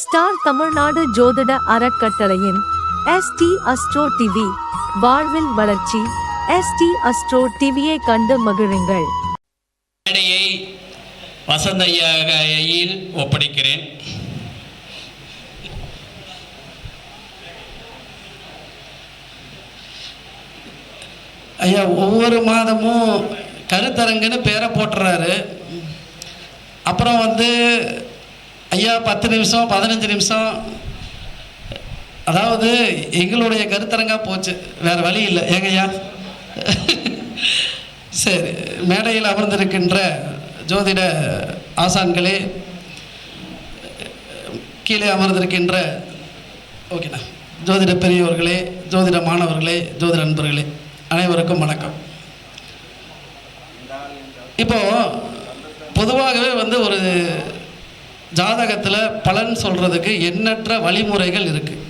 Star Tamil Nadu ஜோதிட அறக்கட்டளையின் ST astro TV வாழ்வில் வளர்ச்சி எஸ்டி அஸ்ட்ரோ டிவியை கண்டு மகிழுங்கள். மேடையை ஐயா ஒப்படைக்கிறேன். ஐயா ஒவ்வொரு மாதமும் கருத்தரங்குன்னு பேரை போட்டுறாரு. அப்புறம் வந்து ஐயா பத்து நிமிஷம் பதினஞ்சு நிமிஷம். அதாவது எங்களுடைய கருத்தரங்காக போச்சு. வேறு வழி இல்லை. ஏங்கய்யா சரி. மேடையில் அமர்ந்திருக்கின்ற ஜோதிட ஆசான்களே கீழே அமர்ந்திருக்கின்ற ஓகேண்ணா ஜோதிட பெரியவர்களே ஜோதிட மாணவர்களே ஜோதிட நண்பர்களே அனைவருக்கும் வணக்கம். இப்போது பொதுவாகவே வந்து ஒரு ஜாதகத்தில் பலன் சொல்கிறதுக்கு எண்ணற்ற வழிமுறைகள் இருக்குது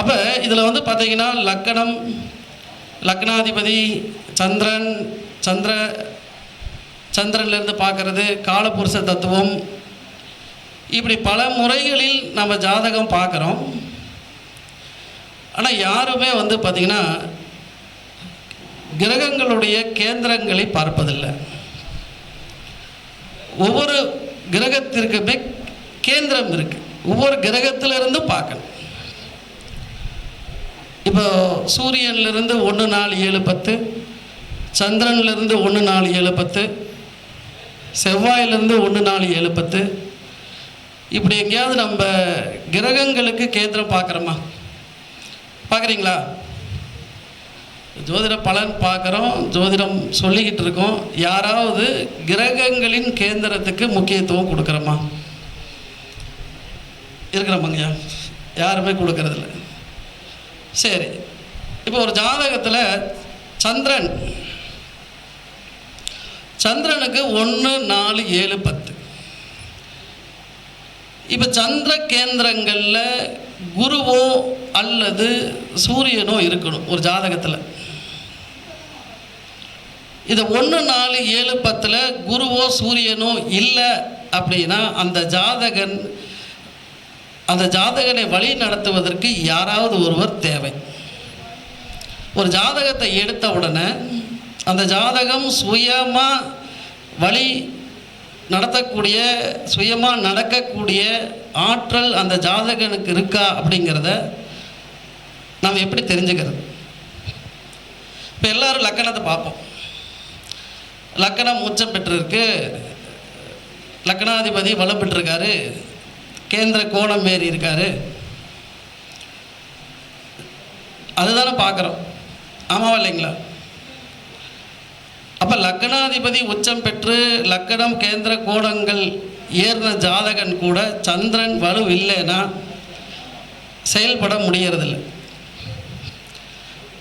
அப்போ இதில் வந்து பார்த்தீங்கன்னா லக்கணம் லக்னாதிபதி சந்திரன் சந்திர சந்திரன்லேருந்து பார்க்குறது காலபுருஷ தத்துவம். இப்படி பல முறைகளில் நம்ம ஜாதகம் பார்க்குறோம் ஆனால் யாருமே வந்து பார்த்திங்கன்னா கிரகங்களுடைய கேந்திரங்களை பார்ப்பதில்லை. ஒவ்வொரு கிரகத்திற்குமே கேந்திரம் இருக்குது ஒவ்வொரு கிரகத்திலிருந்து பார்க்கணும். இப்போ சூரியன்லேருந்து ஒன்று நாலு ஏழு பத்து சந்திரன்லேருந்து ஒன்று நாலு ஏழு பத்து செவ்வாயிலேருந்து ஒன்று நாலு ஏழு பத்து. இப்படி எங்கேயாவது நம்ம கிரகங்களுக்கு கேந்திரம் பார்க்குறோமா? பார்க்குறீங்களா? ஜோதிட பலன் பார்க்குறோம் ஜோதிடம் சொல்லிக்கிட்டு இருக்கோம். யாராவது கிரகங்களின் கேந்திரத்துக்கு முக்கியத்துவம் கொடுக்குறோமா? இருக்கிறோமாங்கய்யா யாருமே கொடுக்கறதில்ல. சரி. இப்போ ஒரு ஜாதகத்தில் சந்திரன். சந்திரனுக்கு ஒன்று நாலு ஏழு பத்து. இப்போ சந்திர கேந்திரங்களில் குருவோ அல்லது சூரியனோ இருக்கணும் ஒரு ஜாதகத்தில். இது ஒன்று நாலு ஏழு பத்தில் குருவோ சூரியனோ இல்லை அப்படின்னா அந்த ஜாதகன் அந்த ஜாதகனை வழி நடத்துவதற்கு யாராவது ஒருவர் தேவை. ஒரு ஜாதகத்தை எடுத்த உடனே அந்த ஜாதகம் சுயமாக வழி நடத்தக்கூடிய சுயமாக நடக்கக்கூடிய ஆற்றல் அந்த ஜாதகனுக்கு இருக்கா அப்படிங்கிறத நாம் எப்படி தெரிஞ்சுக்கிறது? இப்போ எல்லோரும் லக்கணத்தை பார்ப்போம். லக்கணம் உச்சம் பெற்றிருக்கு. லக்கணாதிபதி வலம் பெற்றிருக்காரு. கேந்திர கோணம் ஏறி இருக்காரு. அதுதானே பார்க்குறோம். ஆமாவா இல்லைங்களா? அப்போ லக்னாதிபதி உச்சம் பெற்று லக்கணம் கேந்திர கோணங்கள் ஏறின ஜாதகன் கூட சந்திரன் வலு இல்லைன்னா செயல்பட முடியறதில்ல.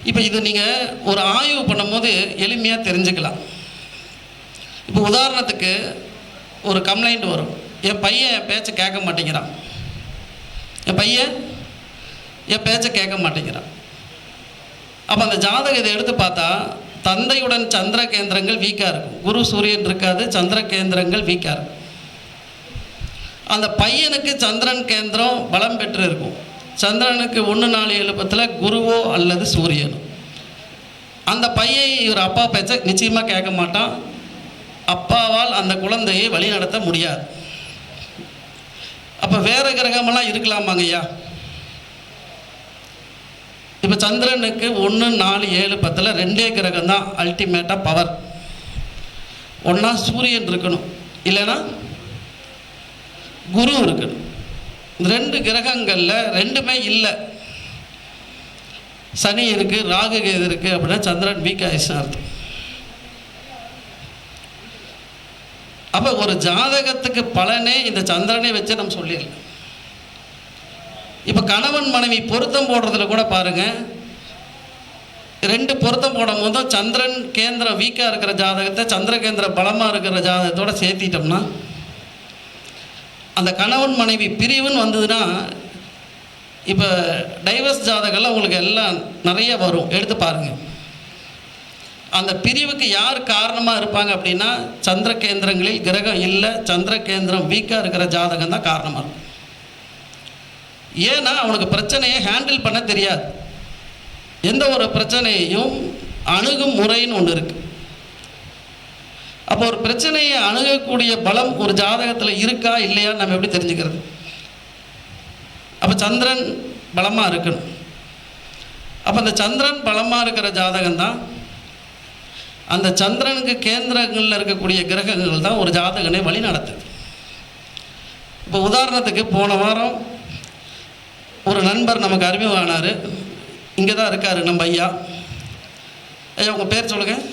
இப்போ இது நீங்கள் ஒரு ஆய்வு பண்ணும்போது எளிமையாக தெரிஞ்சுக்கலாம். இப்போ உதாரணத்துக்கு ஒரு கம்ப்ளைண்ட் வரும். என் பையன் என் பேச்சை கேட்க மாட்டேங்கிறான். என் பையன் என் பேச்சை கேட்க மாட்டேங்கிறான். அப்போ அந்த ஜாதகம் இதை எடுத்து பார்த்தா தந்தையுடன் சந்திர கேந்திரங்கள் வீக்காக இருக்கும். குரு சூரியன் இருக்காது சந்திர கேந்திரங்கள் வீக்காக இருக்கும். அந்த பையனுக்கு சந்திரன் கேந்திரம் பலம் பெற்று இருக்கும். சந்திரனுக்கு ஒன்று நாலு எழுப்பத்தில் குருவோ அல்லது சூரியனோ. அந்த பையன் இவர் அப்பா பேச்சை நிச்சயமாக கேட்க மாட்டான். அப்பாவால் அந்த குழந்தையை வழிநடத்த முடியாது. அப்போ வேற கிரகமெல்லாம் இருக்கலாமாங்க ஐயா? இப்போ சந்திரனுக்கு ஒன்று நாலு ஏழு பத்தில் ரெண்டே கிரகம் தான் அல்டிமேட்டாக பவர் ஒன்றா சூரியன் இருக்கணும். இல்லைன்னா குரு இருக்கணும். ரெண்டு கிரகங்களில் ரெண்டுமே இல்லை. சனி இருக்குது ராகு இருக்குது அப்படின்னா சந்திரன் வீக் ஆயிடுச்சுன்னு அர்த்தம். அப்போ ஒரு ஜாதகத்துக்கு பலனே இந்த சந்திரனை வச்சு நம்ம சொல்லிடலாம். இப்போ கணவன் மனைவி பொருத்தம் போடுறதுல கூட பாருங்கள் ரெண்டு பொருத்தம் போடும் போதும் சந்திரன் கேந்திரம் வீக்காக இருக்கிற ஜாதகத்தை சந்திர கேந்திரம் பலமாக இருக்கிற ஜாதகத்தோடு சேர்த்திட்டோம்னா அந்த கணவன் மனைவி பிரிவுன்னு வந்ததுன்னா இப்போ டைவர்ஸ் ஜாதகம்லாம் உங்களுக்கு எல்லாம் நிறைய வரும். எடுத்து பாருங்கள் அந்த பிரிவுக்கு யார் காரணமாக இருப்பாங்க அப்படின்னா சந்திர கேந்திரங்களில் கிரகம் இல்லை சந்திர கேந்திரம் வீக்காக இருக்கிற ஜாதகம் தான் காரணமாக இருக்கும். ஏன்னா அவனுக்கு பிரச்சனையை ஹேண்டில் பண்ண தெரியாது. எந்த ஒரு பிரச்சனையையும் அணுகும் முறைன்னு ஒன்று இருக்குது அப்போ ஒரு பிரச்சனையை அணுகக்கூடிய பலம் ஒரு ஜாதகத்தில் இருக்கா இல்லையான்னு நம்ம எப்படி தெரிஞ்சுக்கிறது? அப்போ சந்திரன் பலமாக இருக்கணும். அப்போ அந்த சந்திரன் பலமாக இருக்கிற ஜாதகம் தான் அந்த சந்திரனுக்கு கேந்திரங்களில் இருக்கக்கூடிய கிரகங்கள் தான் ஒரு ஜாதகனை வழி நடத்துது இப்போ உதாரணத்துக்கு போன வாரம் ஒரு நண்பர் நமக்கு அறிமுகமானார். இங்கே தான் இருக்கார் நம்ம ஐயா. ஐயா உங்கள் பேர் சொல்லுங்கள்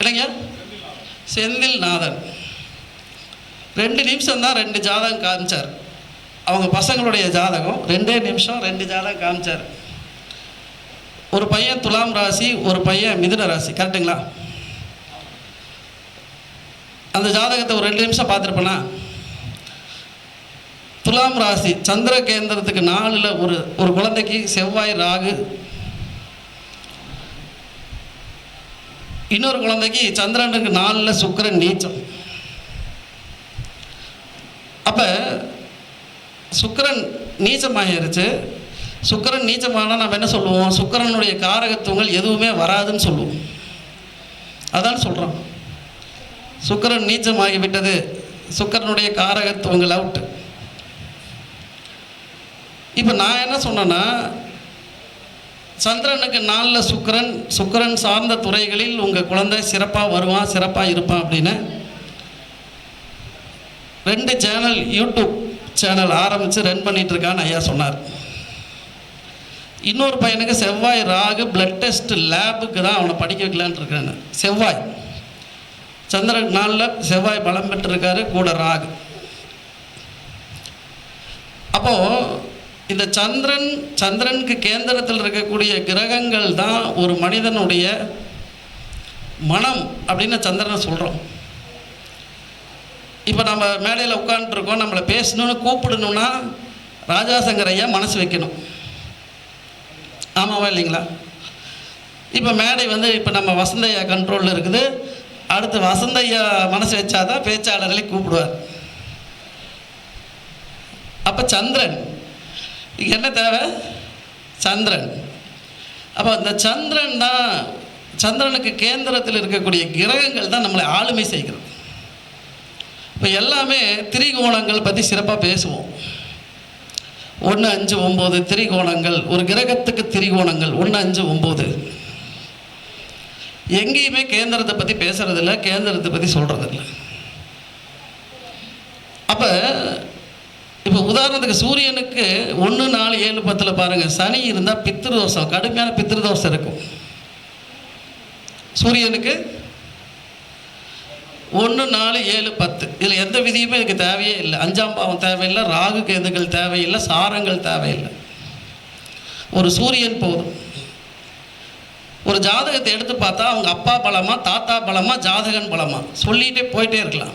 இல்லைங்க செந்தில் நாதன் ரெண்டு நிமிஷம் தான் ரெண்டு ஜாதகம் காமிச்சார். அவங்க பசங்களுடைய ஜாதகம் ரெண்டே நிமிஷம் ரெண்டு ஜாதகம் காமிச்சார். ஒரு பையன் துலாம் ராசி ஒரு பையன் மிதுன ராசி. கரெக்டுங்களா? அந்த ஜாதகத்தை ஒரு ரெண்டு நிமிஷம் பார்த்துருப்பேனா? துலாம் ராசி சந்திர கேந்திரத்துக்கு நாலில் ஒரு ஒரு குழந்தைக்கு செவ்வாய் ராகு. இன்னொரு குழந்தைக்கு சந்திரனுக்கு நாலில் சுக்கரன் நீச்சம். அப்போ சுக்கரன் நீச்சமாகிருச்சு சுக்கிரன் நீச்சமானால் நம்ம என்ன சொல்லுவோம்? சுக்கரனுடைய காரகத்துவங்கள் எதுவுமே வராதுன்னு சொல்லுவோம். அதான் சொல்கிறோம் சுக்கிரன் நீச்சமாகிவிட்டது. சுக்கரனுடைய சுக்கிரனுடைய காரகத்துவங்கள் அவுட்டு இப்போ நான் என்ன சொன்னேன்னா சந்திரனுக்கு நாளில் சுக்கரன் சுக்கிரன் சார்ந்த துறைகளில் உங்கள் குழந்தை சிறப்பாக வருவான் சிறப்பாக இருப்பான் அப்படின்னு ரெண்டு சேனல் யூடியூப் சேனல் ஆரம்பித்து ரன் பண்ணிகிட்ருக்கான்னு ஐயா சொன்னார். இன்னொரு பையனுக்கு செவ்வாய் ராகு பிளட் டெஸ்ட் லேபுக்கு தான் அவனை படிக்க வைக்கலான் இருக்கேன் செவ்வாய். சந்திரன் நாளில் செவ்வாய் பலம் பெற்றிருக்காரு கூட ராகு. அப்போது இந்த சந்திரன் சந்திரனுக்கு கேந்திரத்தில் இருக்கக்கூடிய கிரகங்கள் தான் ஒரு மனிதனுடைய மனம் அப்படின்னு சந்திரனை சொல்கிறோம் இப்போ நம்ம மேடையில் உட்காந்துருக்கோம் நம்மளை பேசணும்னு கூப்பிடணும்னா ராஜாசங்கர் ஐயா மனசு வைக்கணும். ஆமாவா இல்லைங்களா? இப்போ மேடை வந்து இப்போ நம்ம வசந்தையா கண்ட்ரோலில் இருக்குது. அடுத்து வசந்தையா மனசு வச்சாதான் பேச்சாளர்களை கூப்பிடுவார். அப்போ சந்திரன். இங்க என்ன தேவை? சந்திரன். அப்போ இந்த சந்திரன் தான் சந்திரனுக்கு கேந்திரத்தில் இருக்கக்கூடிய கிரகங்கள் தான் நம்மளை ஆளுமை செய்கிறது. இப்போ எல்லாமே திரிகோணங்கள் பற்றி சிறப்பாக பேசுவோம். ஒன்று அஞ்சு ஒம்பது திரிகோணங்கள். ஒரு கிரகத்துக்கு திரிகோணங்கள். ஒன்று அஞ்சு ஒம்பது. எங்கேயுமே கேந்திரத்தை பற்றி பேசுறதில்ல கேந்திரத்தை பற்றி சொல்கிறதில்ல அப்போ இப்போ உதாரணத்துக்கு சூரியனுக்கு ஒன்று நாலு ஏழு பத்தில் பாருங்கள் சனி இருந்தால் பித்திருதோஷம் கடுமையான பித்திருதோஷம் இருக்கும். சூரியனுக்கு ஒன்று நாலு ஏழு பத்து. இதில் எந்த விதியுமே இதுக்கு தேவையே இல்லை. அஞ்சாம் பாவம் தேவையில்லை ராகு கேதுகள் தேவையில்லை சாரங்கள் தேவையில்லை. ஒரு சூரியன் போதும். ஒரு ஜாதகத்தை எடுத்து பார்த்தா அவங்க அப்பா பலமா தாத்தா பலமா ஜாதகன் பலமா? சொல்லிகிட்டே போயிட்டே இருக்கலாம்.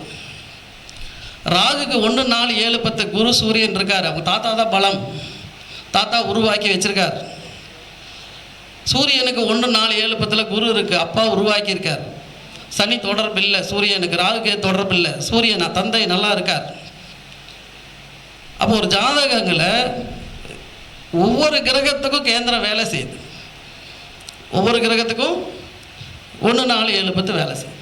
ராகுக்கு ஒன்று நாலு ஏழு பத்து குரு சூரியன் இருக்கார். அவங்க தாத்தா தான் பலம். தாத்தா உருவாக்கி வச்சிருக்கார். சூரியனுக்கு ஒன்று நாலு ஏழு பத்தில் குரு இருக்குது அப்பா உருவாக்கியிருக்கார் சனி தொடர்பு இல்லை சூரியனுக்கு ராகுக்கே தொடர்பு இல்லை. சூரியன் தந்தை நல்லா இருக்கார். அப்போ ஒரு ஜாதகங்களை ஒவ்வொரு கிரகத்துக்கும் கேந்திரம் வேலை செய்யுது. ஒவ்வொரு கிரகத்துக்கும் ஒன்று நாலு ஏழு பத்து வேலை செய்யுது.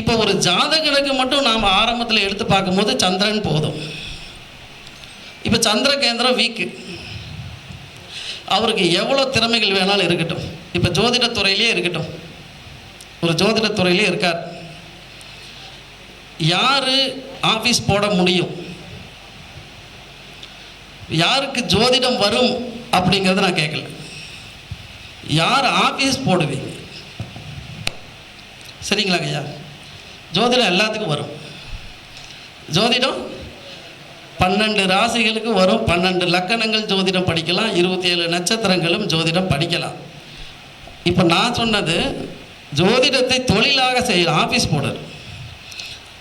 இப்போ ஒரு ஜாதகனுக்கு மட்டும் நாம் ஆரம்பத்தில் எடுத்து பார்க்கும்போது சந்திரன் போதும். இப்போ சந்திர கேந்திரம் வீக்கு. அவருக்கு எவ்வளோ திறமைகள் வேணாலும் இருக்கட்டும். இப்போ ஜோதிடத் துறையிலே இருக்கட்டும். ஒரு ஜோதிடத் துறையிலே இருக்கார். யார் ஆஃபீஸ் போட முடியும்? யாருக்கு ஜோதிடம் வரும் அப்படிங்கிறத நான் கேட்கல யார் ஆஃபீஸ் போடுவீங்க? சரிங்களா ஐயா? ஜோதிடம் எல்லாத்துக்கும் வரும். ஜோதிடம் பன்னெண்டு ராசிகளுக்கு வரும். பன்னெண்டு லக்கணங்கள் ஜோதிடம் படிக்கலாம். இருபத்தி ஏழு நட்சத்திரங்களும் ஜோதிடம் படிக்கலாம். இப்போ நான் சொன்னது ஜோதிடத்தை தொழிலாக செய்ய ஆஃபீஸ் போடணும்.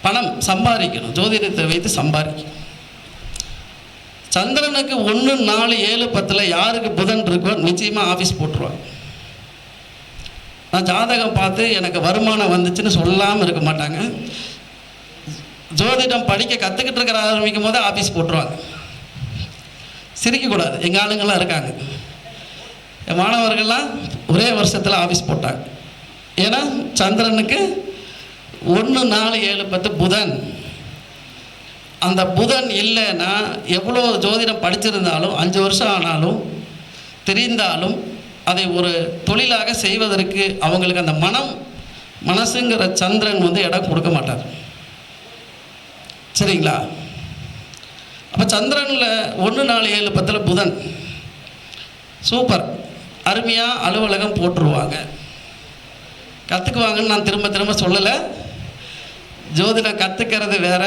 பணம் சம்பாதிக்கணும். ஜோதிடத்தை வைத்து சம்பாதிக்கணும். சந்திரனுக்கு ஒன்று நாலு ஏழு பத்தில் யாருக்கு புதன் இருக்கோ நிச்சயமாக ஆஃபீஸ் போட்டுருவாங்க. நான் ஜாதகம் பார்த்து எனக்கு வருமானம் வந்துச்சுன்னு சொல்லாமல் இருக்க மாட்டாங்க. ஜோதிடம் படிக்க கற்றுக்கிட்டு இருக்கிற ஆரம்பிக்கும் போது ஆஃபீஸ் போட்டுருவாங்க. சிரிக்கக்கூடாது. எங்கள் ஆளுங்கள்லாம் இருக்காங்க. என் மாணவர்கள்லாம் ஒரே வருஷத்தில் ஆஃபீஸ் போட்டாங்க. ஏன்னா சந்திரனுக்கு ஒன்று நாலு ஏழு பத்து புதன். அந்த புதன் இல்லைன்னா எவ்வளோ ஜோதிடம் படிச்சிருந்தாலும் அஞ்சு வருஷம் ஆனாலும் தெரிந்தாலும் அதை ஒரு தொழிலாக செய்வதற்கு அவங்களுக்கு அந்த மனம் மனசுங்கிற சந்திரன் வந்து இடம் கொடுக்க மாட்டார். சரிங்களா? அப்போ சந்திரனில் ஒன்று நாலு ஏழு பத்தில் புதன். சூப்பர். அருமையாக அலுவலகம் போட்டுருவாங்க. கற்றுக்குவாங்கன்னு நான் திரும்ப திரும்ப சொல்லலை. ஜோதிடம் கற்றுக்கிறது வேற.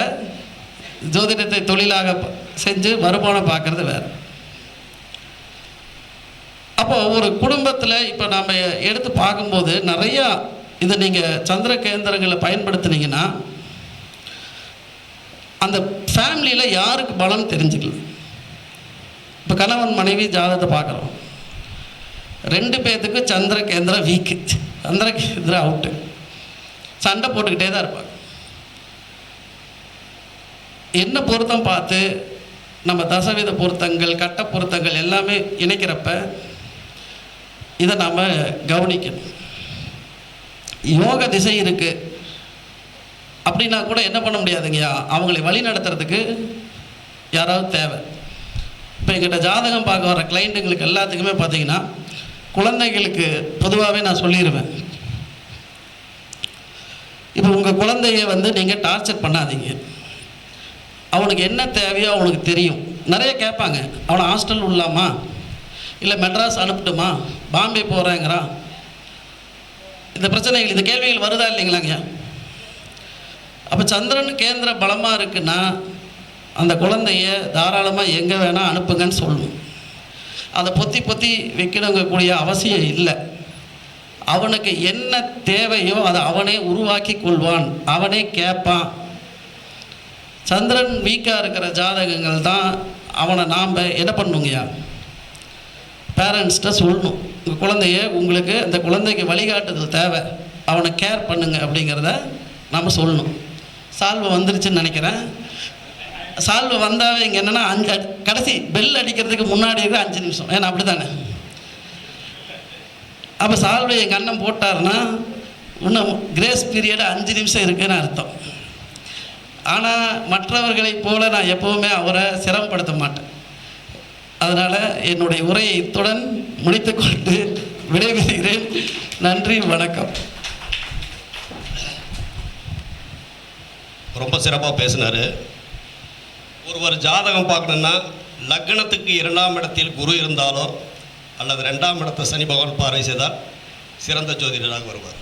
ஜோதிடத்தை தொழிலாக செஞ்சு வருமானம் பார்க்கறது வேற. அப்போ ஒரு குடும்பத்தில் இப்போ நாம் எடுத்து பார்க்கும்போது நிறையா இதை நீங்கள் சந்திர கேந்திரங்களை பயன்படுத்துனீங்கன்னா அந்த ஃபேமிலியில் யாருக்கு பலன் தெரிஞ்சுக்கலாம் இப்போ கணவன் மனைவி ஜாதகத்தை பார்க்குறோம். ரெண்டு பேர்த்துக்கு சந்திர கேந்திரம் வீக்கு சந்திரக்கு எதிராக அவுட்டு சண்டை போட்டுக்கிட்டே தான் இருப்பாங்க. என்ன பொருத்தம் பார்த்து நம்ம தசவித பொருத்தங்கள் கட்ட பொருத்தங்கள் எல்லாமே இணைக்கிறப்ப இதை நாம் கவனிக்கணும். யோக திசை இருக்குது அப்படின்னா கூட என்ன பண்ண முடியாதுங்கய்யா? அவங்களை வழி நடத்துறதுக்கு யாராவது தேவை. இப்போ எங்கிட்ட ஜாதகம் பார்க்க வர கிளைண்ட்டுங்களுக்கு எல்லாத்துக்குமே பார்த்தீங்கன்னா குழந்தைகளுக்கு பொதுவாகவே நான் சொல்லிடுவேன் இப்போ உங்கள் குழந்தைய வந்து நீங்கள் டார்ச்சர் பண்ணாதீங்க. அவனுக்கு என்ன தேவையோ அவனுக்கு தெரியும். நிறைய கேட்பாங்க. அவனை ஹாஸ்டல் விடலாமா இல்லை மெட்ராஸ் அனுப்பட்டுமா? பாம்பே போகிறேங்கிறான் இந்த பிரச்சனைகள் இந்த கேள்விகள் வருதா இல்லைங்களாங்க? அப்போ சந்திரன் கேந்திர பலமாக இருக்குன்னா அந்த குழந்தைய தாராளமாக எங்கே வேணால் அனுப்புங்கன்னு சொல்லணும் அதை பொத்தி பொத்தி வைக்கணுங்கக்கூடிய அவசியம் இல்லை. அவனுக்கு என்ன தேவையோ அதை அவனே உருவாக்கி கொள்வான் அவனே கேட்பான். சந்திரன் வீக்காக இருக்கிற ஜாதகங்கள் தான் அவனை நாம் என்ன பண்ணுங்கய்யா பேரண்ட்ஸ்கிட்ட சொல்லணும். உங்கள் குழந்தைய உங்களுக்கு அந்த குழந்தைக்கு வழிகாட்டுதல் தேவை. அவனை கேர் பண்ணுங்க அப்படிங்கிறத நம்ம சொல்லணும். சால்வை வந்துருச்சுன்னு நினைக்கிறேன். சால்வை வந்தாவே இங்கே என்னென்னா அஞ்சு அடி- கடைசி பெல் அடிக்கிறதுக்கு முன்னாடி இருக்கிற அஞ்சு நிமிஷம். ஏன்னா அப்படி தானே அப்போ சால்வை எங்கள் அண்ணன் போட்டாருன்னா இன்னும் கிரேஸ் பீரியடு அஞ்சு நிமிஷம் இருக்குன்னு அர்த்தம். ஆனால் மற்றவர்களைப் போல நான் எப்போவுமே அவரை சிரமப்படுத்த மாட்டேன். அதனால் என்னுடைய உரையை இத்துடன் முடித்துக்கொண்டு விடைபெறுகிறேன். நன்றி வணக்கம். ரொம்ப சிறப்பாக பேசினார். ஒருவர் ஜாதகம் பார்க்கணுன்னா லக்னத்துக்கு இரண்டாம் இடத்தில் குரு இருந்தாலோ அல்லது ரெண்டாம் இடத்தை சனி பகவான் பார்வை செய்தால் சிறந்த ஜோதிடராக வருவார்.